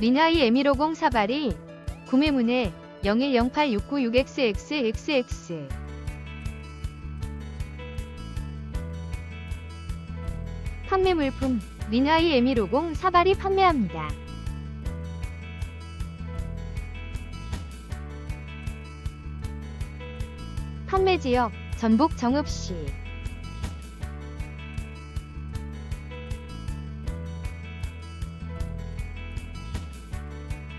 리나이 에미로공 사발이 구매문의 01086966XXXX 판매 물품 리나이 에미로공 사발이 판매합니다. 판매 지역 전북 정읍시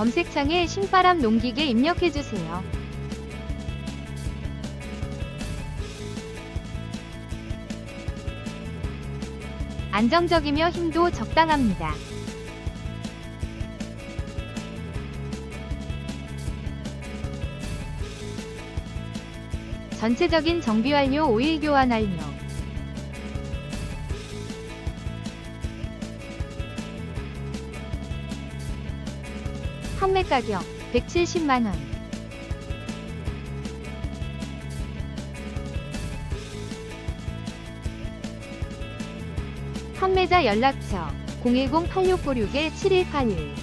검색창에 신바람 농기계 입력해주세요. 안정적이며 힘도 적당합니다. 전체적인 정비 완료 오일 교환 완료. 판매 가격 170만원. 판매자 연락처 010-8696-7181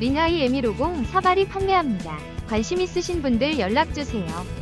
리나이 에미로공 사발이 판매합니다. 관심 있으신 분들 연락주세요.